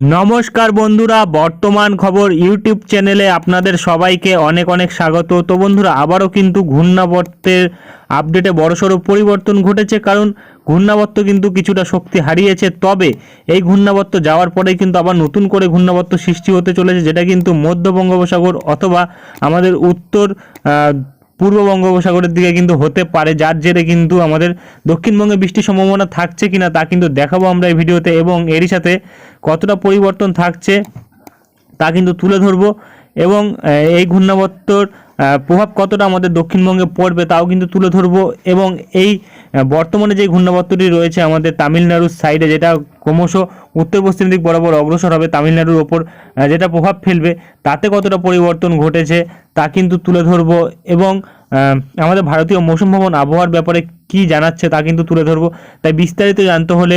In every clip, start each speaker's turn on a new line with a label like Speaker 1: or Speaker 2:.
Speaker 1: নমস্কার বন্ধুরা, বর্তমান খবর ইউটিউব চ্যানেলে আপনাদের সবাইকে অনেক অনেক স্বাগত। তো বন্ধুরা, আবারও কিন্তু ঘূর্ণাবর্তের আপডেটে বড়সড় পরিবর্তন ঘটেছে কারণ ঘূর্ণাবর্ত কিন্তু কিছুটা শক্তি হারিয়েছে। তবে এই ঘূর্ণাবর্ত যাওয়ার পরে কিন্তু আবার নতুন করে ঘূর্ণাবর্ত সৃষ্টি হতে চলেছে, যেটা কিন্তু মধ্য বঙ্গোপসাগর অথবা আমাদের উত্তর পূর্ব বঙ্গোপসাগরের দিকে কিন্তু হতে পারে। যার জেরে কিন্তু আমাদের দক্ষিণবঙ্গে বৃষ্টির সম্ভাবনা থাকছে কিনা তা কিন্তু দেখাবো আমরা এই ভিডিওতে এবং এরই সাথে কতটা পরিবর্তন থাকছে তা কিন্তু তুলে ধরবো এবং এই ঘূর্ণাবর্তর প্রভাব কতটা আমাদের দক্ষিণবঙ্গে পড়বে তাও কিন্তু তুলে ধরবো। এবং এই বর্তমানে যে ঘূর্ণাবর্তটি রয়েছে আমাদের তামিলনাড়ুর সাইডে, যেটা ক্রমশ উত্তর পশ্চিম দিক বরাবর অগ্রসর হবে তামিলনাড়ুর ওপর যেটা প্রভাব ফেলবে, তাতে কতটা পরিবর্তন ঘটেছে তা কিন্তু তুলে ধরবো। এবং আমাদের ভারতীয় মৌসুম ভবন আবহাওয়ার ব্যাপারে কি জানাচ্ছে তা কিন্তু তুলে ধরবো। তাই বিস্তারিত জানতে হলে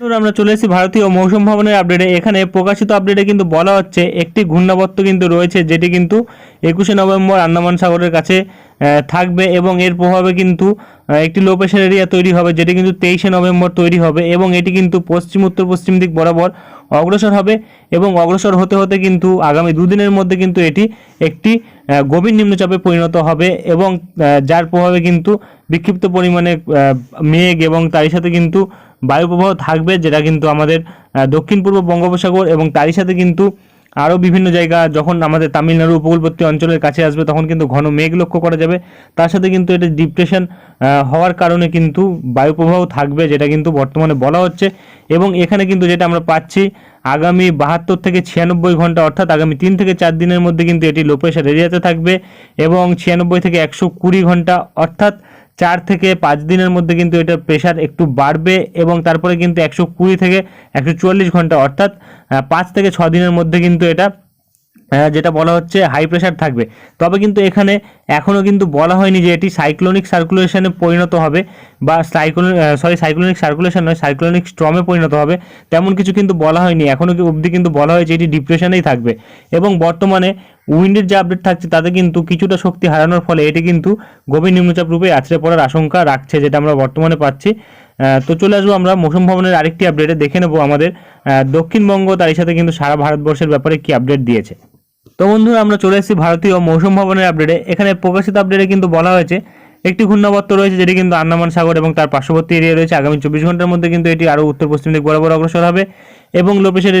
Speaker 1: বন্ধুরা, আমরা চলে এসেছি ভারতীয় মৌসুম ভবনের আপডেটে এখানে প্রকাশিত আপডেটে কিন্তু বলা হচ্ছে একটি ঘূর্ণাবর্ত কিন্তু রয়েছে যেটি কিন্তু একুশে নভেম্বর আন্দামান সাগরের কাছে থাকবে এবং এর প্রভাবে কিন্তু একটি লো প্রেশার এরিয়া তৈরি হবে যেটি কিন্তু তেইশে নভেম্বর তৈরি হবে এবং এটি কিন্তু পশ্চিম উত্তর পশ্চিম দিক বরাবর অগ্রসর হবে এবং অগ্রসর হতে হতে কিন্তু আগামী দুদিনের মধ্যে কিন্তু এটি একটি গভীর নিম্নচাপে পরিণত হবে এবং যার প্রভাবে কিন্তু বিক্ষিপ্ত পরিমাণে মেঘ এবং তারই সাথে কিন্তু বায়ু প্রবাহ থাকবে, যেটা কিন্তু আমাদের দক্ষিণ পূর্ব বঙ্গোপসাগর এবং তারই সাথে কিন্তু আরও বিভিন্ন জায়গা যখন আমাদের তামিলনাড়ু উপকূলবর্তী অঞ্চলের কাছে আসবে, তখন কিন্তু ঘন মেঘ লক্ষ্য করা যাবে। তার সাথে কিন্তু এটা ডিপ্রেশন হওয়ার কারণে কিন্তু বায়ু প্রবাহ থাকবে, যেটা কিন্তু বর্তমানে বলা হচ্ছে। এবং এখানে কিন্তু যেটা আমরা পাচ্ছি, আগামী বাহাত্তর থেকে ছিয়ানব্বই ঘণ্টা, অর্থাৎ আগামী তিন থেকে চার দিনের মধ্যে কিন্তু এটি লো প্রেশার এরিয়াতে থাকবে এবং ছিয়ানব্বই থেকে একশো কুড়ি ঘণ্টা, অর্থাৎ চার থেকে পাঁচ দিনের মধ্যে কিন্তু এটা প্রেশার একটু বাড়বে এবং তারপরে কিন্তু একশো কুড়ি থেকে একশো চুয়াল্লিশ ঘণ্টা অর্থাৎ পাঁচ থেকে ছ দিনের মধ্যে কিন্তু এটা যেটা বলা হচ্ছে হাই প্রেশার থাকবে। তবে কিন্তু এখানে এখনও কিন্তু বলা হয়নি যে এটি সাইক্লোনিক সার্কুলেশনে পরিণত হবে বা সাইক্লোন সরি সাইক্লোনিক সার্কুলেশন নয় সাইক্লোনিক স্ট্রমে পরিণত হবে। তেমন কিছু কিন্তু বলা হয়নি। এখনও অবধি কিন্তু বলা হয়েছে এটি ডিপ্রেশনেই থাকবে। এবং বর্তমানে উইন্ডের যে আপডেট থাকছে, তাতে কিন্তু কিছুটা শক্তি হারানোর ফলে এটি কিন্তু গভীর নিম্নচাপ রূপে আছড়ে পড়ার আশঙ্কা রাখছে, যেটা আমরা বর্তমানে পাচ্ছি। তো চলে আসব আমরা মৌসুম ভবনের আরেকটি আপডেটে দেখে নেব আমাদের দক্ষিণবঙ্গ তার সাথে কিন্তু সারা ভারতবর্ষের ব্যাপারে কি আপডেট দিয়েছে। তো বন্ধুরা, আমরা চলে এসেছি ভারতীয় মৌসুম ভবনের আপডেটে এখানে প্রকাশিত আপডেটে কিন্তু বলা হয়েছে, একটি ঘূর্ণাবর্ত রয়েছে যেটি কিন্তু আন্দামান সাগর এবং তার পার্শ্ববর্তী এরিয়া রয়েছে। আগামী চব্বিশ ঘণ্টার মধ্যে কিন্তু এটি আরও উত্তর পশ্চিম দিক বরাবর অগ্রসর হবে এবং লো প্রেশার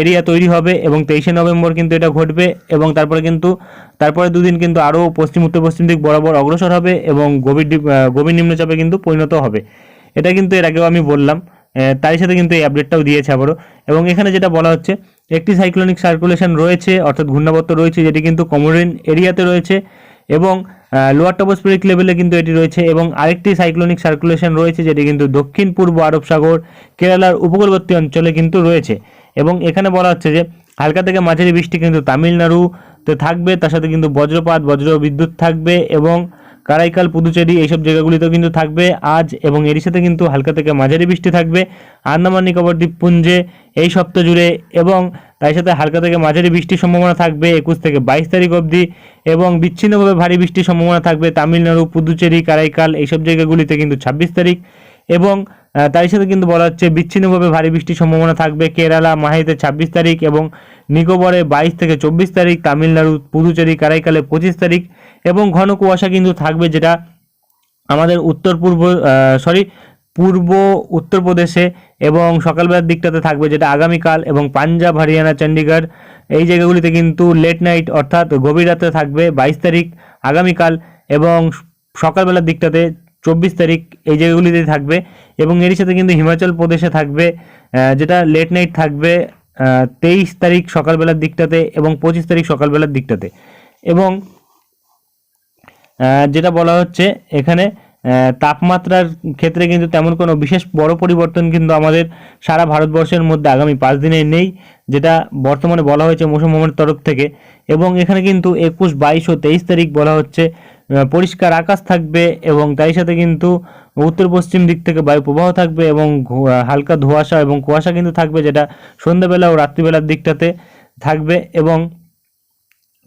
Speaker 1: এরিয়া তৈরি হবে এবং তেইশে নভেম্বর কিন্তু এটা ঘটবে এবং তারপরে কিন্তু তারপরে দুদিন কিন্তু আরও পশ্চিম উত্তর পশ্চিম দিক বরাবর অগ্রসর হবে এবং গভীর গভীর নিম্নচাপে কিন্তু পরিণত হবে। এটা কিন্তু এর আগেও আমি বললাম তারই সাথে কিন্তু এই আপডেটটাও দিয়েছে আবারও। এবং এখানে যেটা বলা হচ্ছে একটি সাইক্লোনিক সার্কুলেশন রয়েছে, অর্থাৎ ঘূর্ণাবর্ত রয়েছে, যেটি কিন্তু কমোরিন এরিয়াতে রয়েছে এবং লোয়ার টপোস্ফেরিক লেভেলে কিন্তু এটি রয়েছে এবং আরেকটি সাইক্লোনিক সার্কুলেশন রয়েছে, যেটি কিন্তু দক্ষিণ পূর্ব আরব সাগর, কেরালার উপকূলবর্তী অঞ্চলে কিন্তু রয়েছে। এবং এখানে বলা হচ্ছে যে, হালকা থেকে মাঝারি বৃষ্টি কিন্তু তামিলনাড়ুতে থাকবে, তার সাথে কিন্তু বজ্রপাত বজ্র বিদ্যুৎ থাকবে এবং কারাইকাল, পুদুচেরি এইসব জায়গাগুলিতেও কিন্তু থাকবে আজ এবং এরই সাথে কিন্তু হালকা থেকে মাঝারি বৃষ্টি থাকবে। আন্দামান, নিকোবর, দ্বীপপুঞ্জে এই সপ্তাহ জুড়ে এবং তার সাথে হালকা থেকে মাঝারি বৃষ্টির সম্ভাবনা থাকবে একুশ থেকে বাইশ তারিখ অবধি এবং বিচ্ছিন্নভাবে ভারী বৃষ্টির সম্ভাবনা থাকবে তামিলনাড়ু, পুদুচেরি, কারাইকাল এইসব জায়গাগুলিতে কিন্তু ছাব্বিশ তারিখ। এবং তারই সাথে কিন্তু বলা হচ্ছে বিচ্ছিন্নভাবে ভারী বৃষ্টির সম্ভাবনা থাকবে কেরালা মাহিতে ছাব্বিশ তারিখ এবং নিকোবরে বাইশ থেকে চব্বিশ তারিখ, তামিলনাড়ু, পুদুচেরি, কারাইকালে পঁচিশ তারিখ এবং ঘন কুয়াশা কিন্তু থাকবে যেটা আমাদের উত্তর পূর্ব সরি পূর্ব উত্তরপ্রদেশে এবং সকালবেলার দিকটাতে থাকবে যেটা আগামীকাল এবং পাঞ্জাব, হরিয়ানা চণ্ডীগড় এই জায়গাগুলিতে কিন্তু লেট নাইট অর্থাৎ গভীর রাতে থাকবে বাইশ তারিখ আগামীকাল এবং সকালবেলার দিকটাতে চব্বিশ তারিখ এই জায়গাগুলিতে থাকবে এবং এরই সাথে কিন্তু হিমাচল প্রদেশে থাকবে যেটা লেট নাইট থাকবে তেইশ তারিখ সকালবেলার দিকটাতে এবং পঁচিশ তারিখ সকালবেলার দিকটাতে। এবং যেটা বলা হচ্ছে এখানে তাপমাত্রার ক্ষেত্রে কিন্তু তেমন কোনো বিশেষ বড় পরিবর্তন কিন্তু আমাদের সারা ভারতবর্ষের মধ্যে আগামী পাঁচ দিনে নেই, যেটা বর্তমানে বলা হয়েছে মৌসুম ভবনের তরফ থেকে। এবং এখানে কিন্তু একুশ, বাইশ ও তেইশ তারিখ বলা হচ্ছে পরিষ্কার আকাশ থাকবে এবং তাই সাথে কিন্তু উত্তর পশ্চিম দিক থেকে বায়ু প্রবাহ থাকবে এবং হালকা ধোঁয়াশা এবং কুয়াশা কিন্তু থাকবে যেটা সন্ধ্যাবেলা ও রাত্রিবেলার দিকটাতে থাকবে এবং